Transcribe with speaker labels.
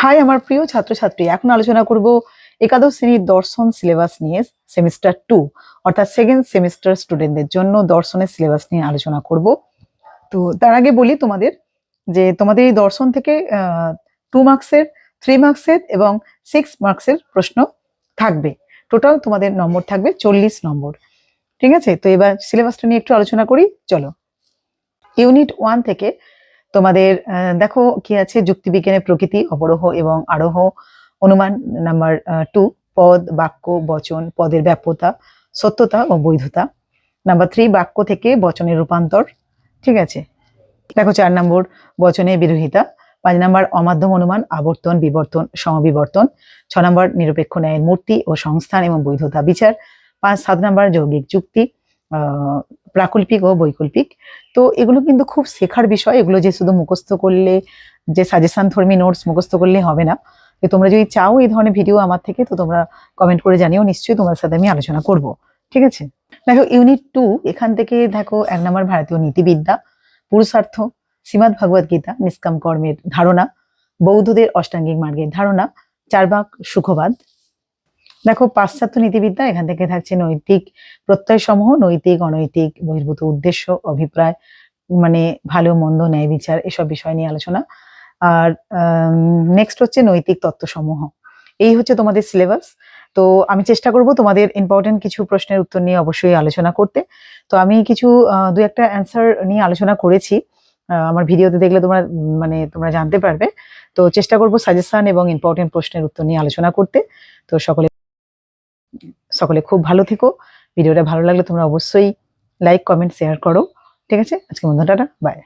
Speaker 1: High, আমার প্রিয় ছাত্রছাত্রী, এখন আলোচনা করব একাদশ শ্রেণির দর্শন সিলেবাস নিয়ে সেমিস্টার টু, অর্থাৎ সেকেন্ড সেমিস্টার স্টুডেন্টদের জন্য দর্শনের সিলেবাস নিয়ে আলোচনা করব। তো তার আগে বলি তোমাদের যে তোমাদের এই দর্শন থেকে টু মার্কসের থ্রি মার্কসের এবং সিক্স মার্কসের প্রশ্ন থাকবে। টোটাল তোমাদের নম্বর থাকবে চল্লিশ নম্বর। ঠিক আছে? তো এবার সিলেবাসটা নিয়ে একটু আলোচনা করি, চলো। ইউনিট ওয়ান থেকে তোমাদের দেখো কি আছে? যুক্তিবিজ্ঞানের প্রকৃতি, অবরোহ এবং আরোহ। অনুমান নাম্বার টু পদ, বাক্য, বচন, পদের ব্যাপ্যতা, সত্যতা ও বৈধতা। নাম্বার থ্রি বাক্য থেকে বচনের রূপান্তর। ঠিক আছে? দেখো চার নম্বর, বচনে বিরোধিতা পাঁচ নম্বর, অমাধ্যম অনুমান, আবর্তন, বিবর্তন, সমবিবর্তন। ছ নম্বর, নিরপেক্ষ ন্যায়ের মূর্তি ও সংস্থান এবং বৈধতা বিচার। পাঁচ, সাত নম্বর, যৌগিক যুক্তি। প্রাকল্পিক ও বৈকল্পিক। তো এগুলো কিন্তু খুব শেখার বিষয়। এগুলো যে শুধু মুখস্থ করলে, যে সাজেশন ধর্মী নোটস মুখস্থ করলে হবে না। তো তোমরা যদি চাও এই ধরনের ভিডিও আমার থেকে, তো তোমরা কমেন্ট করে জানিও। নিশ্চয়ই তোমার সাথে আমি আলোচনা করব। ঠিক আছে? দেখো ইউনিট টু এখান থেকে দেখো, এক নম্বর ভারতীয় নীতিবিদ্যা, পুরুষার্থ, শ্রীমদ ভগবদ গীতা, নিষ্কাম কর্মের ধারণা, বৌদ্ধদের অষ্টাঙ্গিক মার্গের ধারণা চারবাক সুখবাদ দেখো, পাশ্চাত্য নীতিবিদ্যা এখান থেকে থাকছে নৈতিক প্রত্যয় সমূহ নৈতিক, অনৈতিক, বহির্ভূত উদ্দেশ্য, অভিপ্রায় মানে ভালো, মন্দ, ন্যায়, বিচার, এসব বিষয় নিয়ে আলোচনা। আর নেক্সট হচ্ছে নৈতিক তত্ত্বসমূহ। এই হচ্ছে তোমাদের সিলেবাস তো আমি চেষ্টা করব তোমাদের ইম্পর্টেন্ট কিছু প্রশ্নের উত্তর নিয়ে অবশ্যই আলোচনা করতে। তো আমি কিছু দু একটা অ্যান্সার নিয়ে আলোচনা করেছি। আমার ভিডিওতে দেখলে তোমরা মানে তোমরা জানতে পারবে। তো চেষ্টা করব সাজেশন এবং ইম্পর্টেন্ট প্রশ্নের উত্তর নিয়ে আলোচনা করতে। তো সকলে সকলে খুব ভালো থেকো। ভিডিওটা ভালো লাগলে তোমরা অবশ্যই লাইক কমেন্ট শেয়ার করো। ঠিক আছে? আজকে বন্ধু টাটা বাই